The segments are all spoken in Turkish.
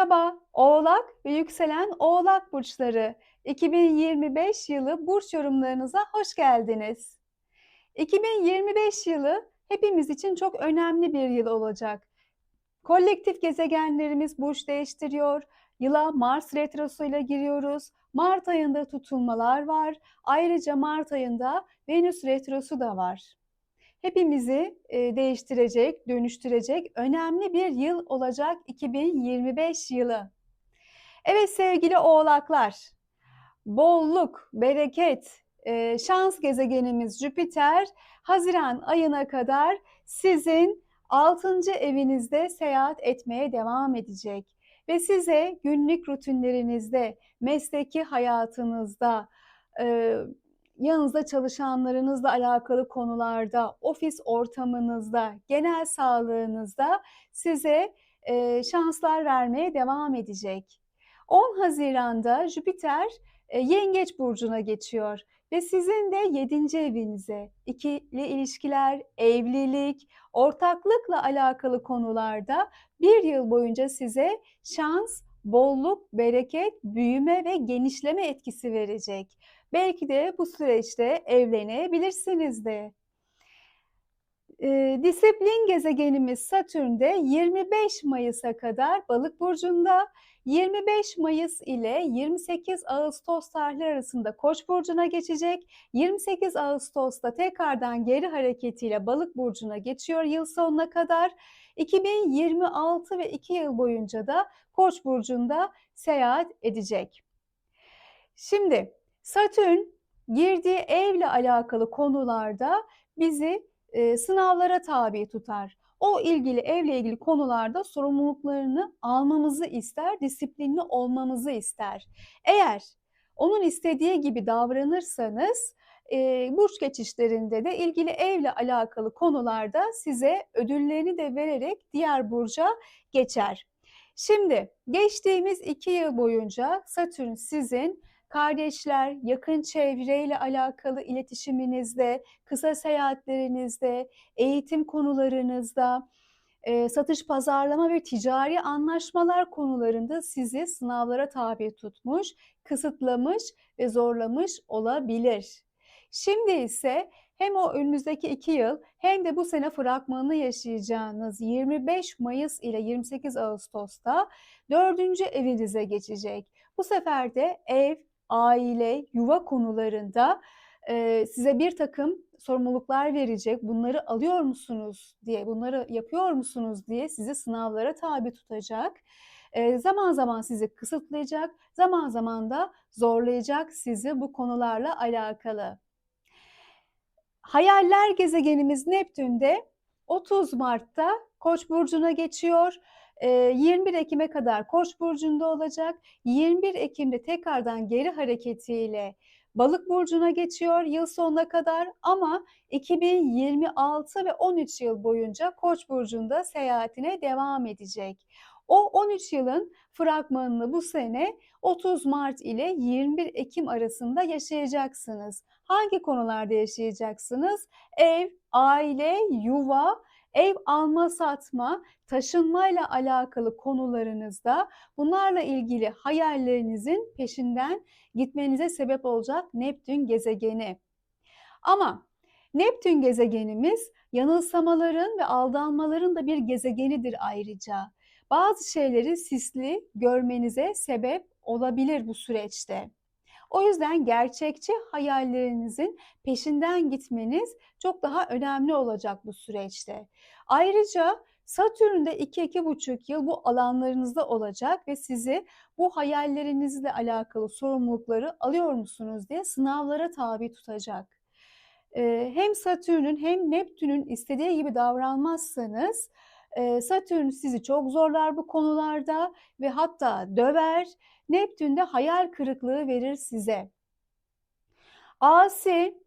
Merhaba, Oğlak ve yükselen Oğlak burçları. 2025 yılı burç yorumlarınıza hoş geldiniz. 2025 yılı hepimiz için çok önemli bir yıl olacak. Kolektif gezegenlerimiz burç değiştiriyor. Yıla Mars retrosuyla giriyoruz. Mart ayında tutulmalar var. Ayrıca Mart ayında Venüs retrosu da var hepimizi e, değiştirecek, dönüştürecek önemli bir yıl olacak 2025 yılı. Evet sevgili oğlaklar, bolluk, bereket, e, şans gezegenimiz Jüpiter Haziran ayına kadar sizin 6. evinizde seyahat etmeye devam edecek ve size günlük rutinlerinizde, mesleki hayatınızda, e, yanınızda çalışanlarınızla alakalı konularda, ofis ortamınızda, genel sağlığınızda size e, şanslar vermeye devam edecek. 10 Haziran'da Jüpiter e, Yengeç burcuna geçiyor ve sizin de 7. evinize ikili ilişkiler, evlilik, ortaklıkla alakalı konularda bir yıl boyunca size şans, bolluk, bereket, büyüme ve genişleme etkisi verecek. Belki de bu süreçte evlenebilirsiniz de. E, disiplin gezegenimiz Satürn de 25 Mayıs'a kadar Balık burcunda, 25 Mayıs ile 28 Ağustos tarihleri arasında Koç burcuna geçecek. 28 Ağustos'ta tekrardan geri hareketiyle Balık burcuna geçiyor yıl sonuna kadar. 2026 ve 2 yıl boyunca da Koç burcunda seyahat edecek. Şimdi Satürn girdiği evle alakalı konularda bizi e, sınavlara tabi tutar. O ilgili evle ilgili konularda sorumluluklarını almamızı ister, disiplinli olmamızı ister. Eğer onun istediği gibi davranırsanız e, burç geçişlerinde de ilgili evle alakalı konularda size ödüllerini de vererek diğer burca geçer. Şimdi geçtiğimiz iki yıl boyunca Satürn sizin kardeşler, yakın çevreyle alakalı iletişiminizde, kısa seyahatlerinizde, eğitim konularınızda, e, satış, pazarlama ve ticari anlaşmalar konularında sizi sınavlara tabi tutmuş, kısıtlamış ve zorlamış olabilir. Şimdi ise hem o önümüzdeki iki yıl hem de bu sene fragmanını yaşayacağınız 25 Mayıs ile 28 Ağustos'ta dördüncü evinize geçecek. Bu sefer de ev, aile, yuva konularında e, size bir takım sorumluluklar verecek. Bunları alıyor musunuz diye, bunları yapıyor musunuz diye sizi sınavlara tabi tutacak. E, zaman zaman sizi kısıtlayacak, zaman zaman da zorlayacak sizi bu konularla alakalı. Hayaller gezegenimiz Neptün'de 30 Mart'ta Koç burcuna geçiyor. 21 Ekim'e kadar Koç burcunda olacak. 21 Ekim'de tekrardan geri hareketiyle Balık burcuna geçiyor yıl sonuna kadar ama 2026 ve 13 yıl boyunca Koç burcunda seyahatine devam edecek. O 13 yılın fragmanını bu sene 30 Mart ile 21 Ekim arasında yaşayacaksınız. Hangi konularda yaşayacaksınız? Ev, aile, yuva, ev alma satma, taşınmayla alakalı konularınızda bunlarla ilgili hayallerinizin peşinden gitmenize sebep olacak Neptün gezegeni. Ama Neptün gezegenimiz yanılsamaların ve aldanmaların da bir gezegenidir ayrıca. Bazı şeyleri sisli görmenize sebep olabilir bu süreçte. O yüzden gerçekçi hayallerinizin peşinden gitmeniz çok daha önemli olacak bu süreçte. Ayrıca Satürn de 2-2,5 yıl bu alanlarınızda olacak ve sizi bu hayallerinizle alakalı sorumlulukları alıyor musunuz diye sınavlara tabi tutacak. Hem Satürn'ün hem Neptün'ün istediği gibi davranmazsanız Satürn sizi çok zorlar bu konularda ve hatta döver. Neptün de hayal kırıklığı verir size. Asi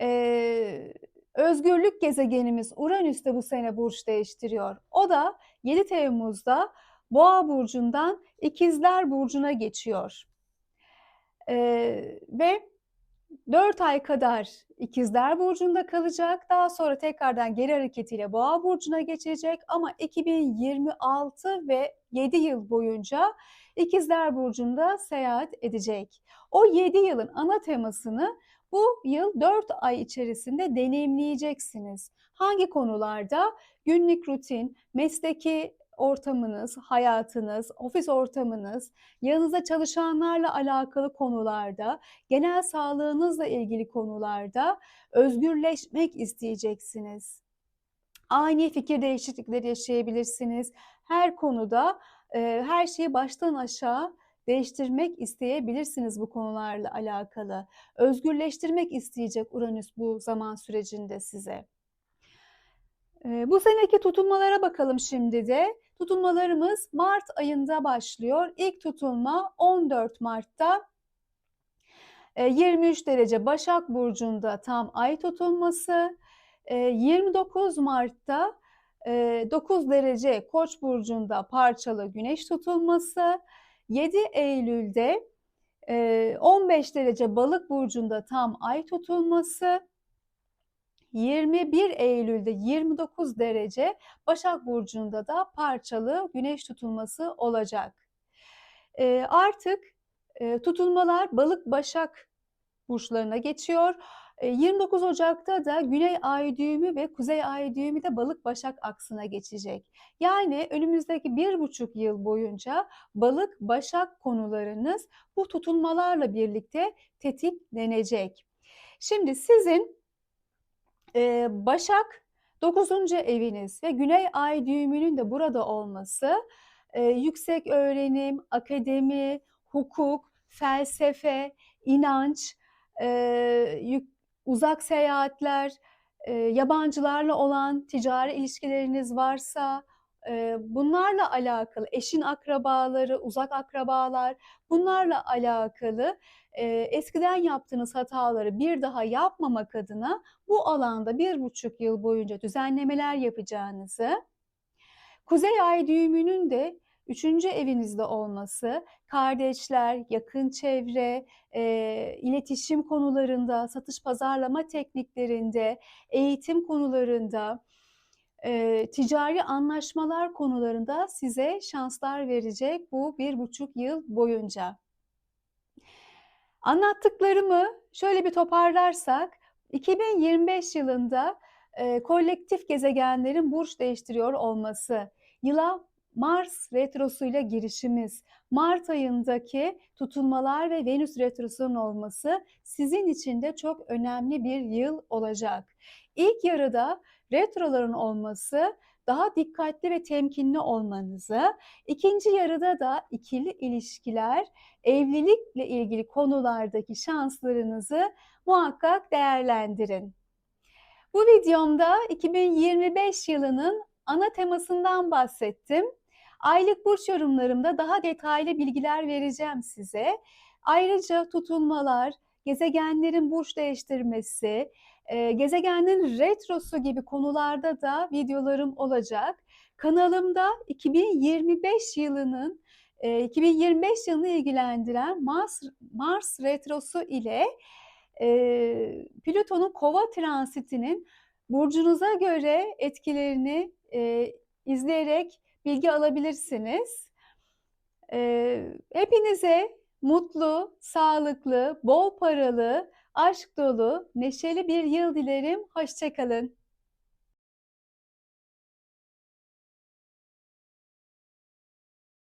e, özgürlük gezegenimiz Uranüs de bu sene burç değiştiriyor. O da 7 Temmuz'da Boğa burcundan İkizler burcuna geçiyor. E, ve 4 ay kadar İkizler Burcu'nda kalacak. Daha sonra tekrardan geri hareketiyle Boğa Burcu'na geçecek ama 2026 ve 7 yıl boyunca İkizler Burcu'nda seyahat edecek. O 7 yılın ana temasını bu yıl 4 ay içerisinde deneyimleyeceksiniz. Hangi konularda? Günlük rutin, mesleki ortamınız, hayatınız, ofis ortamınız, yanınızda çalışanlarla alakalı konularda, genel sağlığınızla ilgili konularda özgürleşmek isteyeceksiniz. Ani fikir değişiklikleri yaşayabilirsiniz. Her konuda e, her şeyi baştan aşağı değiştirmek isteyebilirsiniz bu konularla alakalı. Özgürleştirmek isteyecek Uranüs bu zaman sürecinde size. E, bu seneki tutulmalara bakalım şimdi de. Tutulmalarımız Mart ayında başlıyor. İlk tutulma 14 Mart'ta 23 derece Başak Burcu'nda tam ay tutulması. 29 Mart'ta 9 derece Koç burcunda parçalı güneş tutulması, 7 Eylül'de 15 derece Balık burcunda tam ay tutulması, 21 Eylül'de 29 derece Başak burcunda da parçalı güneş tutulması olacak. Artık tutulmalar Balık Başak burçlarına geçiyor. 29 Ocak'ta da Güney Ay düğümü ve Kuzey Ay düğümü de Balık Başak aksına geçecek. Yani önümüzdeki bir buçuk yıl boyunca Balık Başak konularınız bu tutulmalarla birlikte tetiklenecek. Şimdi sizin e, Başak 9. eviniz ve Güney Ay düğümünün de burada olması e, yüksek öğrenim, akademi, hukuk, felsefe, inanç, e, uzak seyahatler, e, yabancılarla olan ticari ilişkileriniz varsa, bunlarla alakalı, eşin akrabaları, uzak akrabalar, bunlarla alakalı eskiden yaptığınız hataları bir daha yapmamak adına bu alanda bir buçuk yıl boyunca düzenlemeler yapacağınızı, Kuzey Ay düğümünün de Üçüncü evinizde olması, kardeşler, yakın çevre, e, iletişim konularında, satış pazarlama tekniklerinde, eğitim konularında, e, ticari anlaşmalar konularında size şanslar verecek bu bir buçuk yıl boyunca. Anlattıklarımı şöyle bir toparlarsak, 2025 yılında e, kolektif gezegenlerin burç değiştiriyor olması, yıla Mars retrosuyla girişimiz, Mart ayındaki tutulmalar ve Venüs retrosunun olması sizin için de çok önemli bir yıl olacak. İlk yarıda retroların olması daha dikkatli ve temkinli olmanızı, ikinci yarıda da ikili ilişkiler, evlilikle ilgili konulardaki şanslarınızı muhakkak değerlendirin. Bu videomda 2025 yılının ana temasından bahsettim. Aylık burç yorumlarımda daha detaylı bilgiler vereceğim size. Ayrıca tutulmalar, gezegenlerin burç değiştirmesi, e, gezegenin retrosu gibi konularda da videolarım olacak. Kanalımda 2025 yılının 2025 e, yılını ilgilendiren Mars, Mars retrosu ile e, Plüton'un kova transitinin burcunuza göre etkilerini e, izleyerek bilgi alabilirsiniz. Ee, hepinize mutlu, sağlıklı, bol paralı, aşk dolu, neşeli bir yıl dilerim. Hoşçakalın.